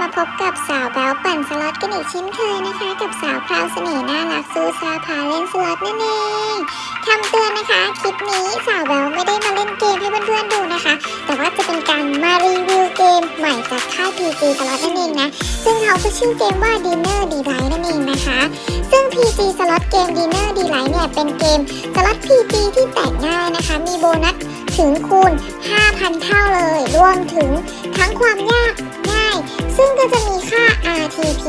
มาพบกับสาวแบ๊วปั่นสล็อตกันอีกเช่นเคยนะคะ กับสาวพราวเสน่ห์น่ารักซูซาพาเล่นสล็อตนั่นเองคำเตือนนะคะ คลิปนี้สาวแบ๊วไม่ได้มาเล่นเกมให้เพื่อนๆดูนะคะ แต่ว่าจะเป็นการมารีวิวเกมใหม่จากค่าย PG สล็อตนั่นเองนะ ซึ่งเขาก็ชื่อเกมว่า Dinner d e l i g h t นั่นเองนะคะ ซึ่ง PG สล็อตเกม Dinner d e l i g h t เนี่ยเป็นเกมสล็อต PG ที่แตกง่ายนะคะ มีโบนัสถึงคูณ 5,000 เท่าเลย รวมถึงทั้งความยาก ซึ่งก็จะมีค่า RTP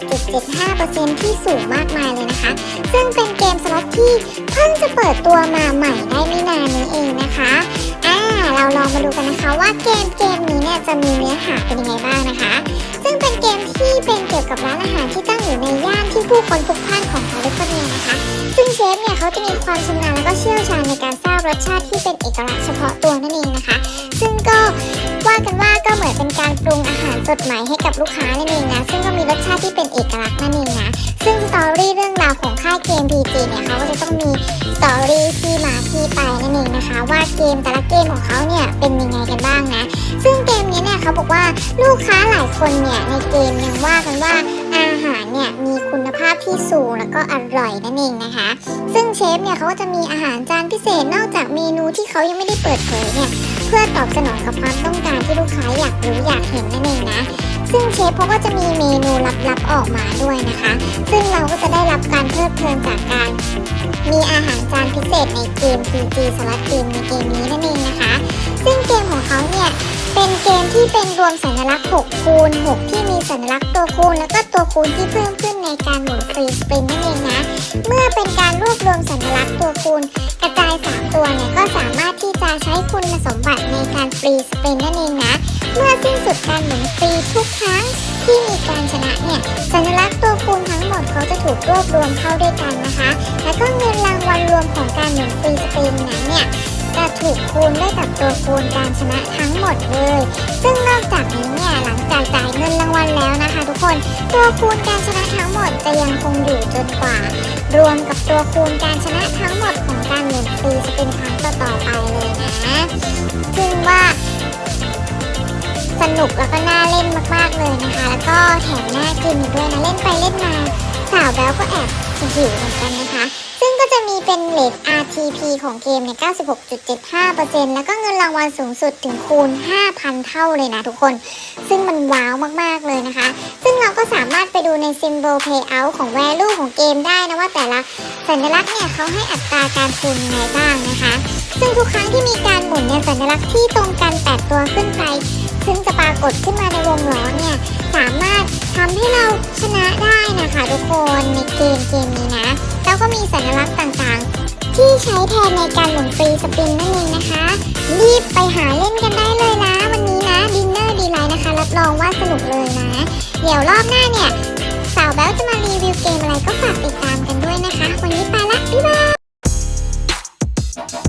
96.75%ที่สูงมากมายเลยนะคะ ซึ่งเป็นเกมสล็อตที่เพิ่งจะเปิดตัวมาใหม่ได้ไม่นานนี้เองนะคะอ่าเราลองมาดูกันนะคะว่าเกมเกมนี้เนี่ยจะมีเนื้อหาเป็นยังไงบ้างนะคะ ซึ่งเป็นเกมที่เป็นเกี่ยวกับร้านอาหารที่ตั้งอยู่ในย่านที่ผู้คนพลุกพล่านของแคลิฟอร์เนียนะคะ ซึ่งเชฟเนี่ยเขาจะมีความชำนาญและก็เชี่ยวชาญในการสร้างรสชาติที่เป็นเอกลักษณ์เฉพาะตัวนั่นเองนะคะ ซึ่งก็ว่ากันว่า ก็เหมือนเป็นการปรุงอาหารสดใหม่ให้กับลูกค้านั่นเองนะ ซึ่งก็มีรสชาติที่เป็นเอกลักษณ์นั่นเองนะ ซึ่งสตอรี่เรื่องราวของค่ายเกม PG เนี่ยเขาก็จะต้องมีสตอรี่ที่มาที่ไปนั่นเองนะคะ ว่าเกมแต่ละเกมของเขาเนี่ยเป็นยังไงกันบ้างนะ ซึ่งเกมนี้เนี่ยเขาบอกว่าลูกค้าหลายคนเนี่ยในเกมยังว่ากันว่าอาหารเนี่ยมีคุณภาพที่สูงแล้วก็อร่อยนั่นเองนะคะ ซึ่งเชฟเนี่ยเขาก็จะมีอาหารจานพิเศษนอกจากเมนูที่เขายังไม่ได้เปิดเผยเนี่ย เพื่อตอบสนองกับความต้องการที่ลูกค้าอยากรู้อยากเห็นนั่นเองนะ ซึ่งเชฟเขาก็จะมีเมนูลับๆออกมาด้วยนะคะ ซึ่งเราก็จะได้รับการเพลิดเพลินจากการมีอาหารจานพิเศษในเกม PG สล็อตเกมในเกมนี้นั่นเองนะคะ ซึ่งเกมของเขาเนี่ยเป็นเกมที่เป็นรวมสัญลักษณ์6คูณ6ที่มีสัญลักษณ์ตัวคูณ แล้วก็ตัวคูณที่เพิ่มขึ้นในการหมุนฟรีสปรินนั่นเองนะ เมื่อเป็นการรวบรวมสัญลักษณ์ตัวคูณกระจาย 3 ตัวเนี่ย การใช้คุณสมบัติในการฟรีสปินนั่นเองนะ เมื่อสิ้นสุดการหมุนฟรีทุกครั้งที่มีการชนะเนี่ยสัญลักษณ์ตัวคูณทั้งหมดเขาจะถูกรวบรวมเข้าด้วยกันนะคะ แล้วก็เงินรางวัลรวมของการหมุนฟรีสปินนั้นเนี่ยจะถูกคูณด้วยกับตัวคูณการชนะทั้งหมดเลย ซึ่งนอกจากนี้เนี่ยหลังจากจ่ายเงินรางวัลแล้วนะคะ ทุกคนตัวคูณการชนะทั้งหมดจะยังคงอยู่จนกว่า รวมกับตัวคูณการชนะ ว่า สนุกแล้วก็น่าเล่นมากๆเลยนะคะ แล้วก็แถมน่ากินด้วยนะเล่นไปเล่นมาสาวแบ๊วก็แอบหิวเหมือนกันนะคะ ซึ่ง จะมีเป็นเลท RTP ของเกมเนี่ย96.75%แล้วก็เงินรางวัลสูงสุดถึงคูณ 5,000 เท่าเลยนะทุกคน ซึ่งมันว้าวมากๆเลยนะคะ ซึ่งเราก็สามารถไปดูใน Symbol Payout ของ Value ของเกมได้นะว่าแต่ละสัญลักษณ์เนี่ยเขาให้อัตราการคูณยังไงบ้างนะคะ ซึ่งทุกครั้งที่มีการหมุนเนี่ยสัญลักษณ์ที่ตรงกันแปดตัวขึ้นไป ซึ่งจะปรากฏขึ้นมาในวงล้อเนี่ยสามารถทำให้เราชนะได้นะคะทุกคนในเกมเกมนี้นะ ก็มีสัญลักษณ์ต่างๆ ที่ใช้แทนในการหมุนฟรีสปินนั่นเองนะคะ รีบไปหาเล่นกันได้เลยนะ วันนี้นะดินเนอร์ดีไลน์นะคะรับรองว่าสนุกเลยนะ เดี๋ยวรอบหน้าเนี่ยสาวแบลจะมารีวิวเกมอะไรก็ฝากติดตามกันด้วยนะคะ วันนี้ไปละบ๊ายบาย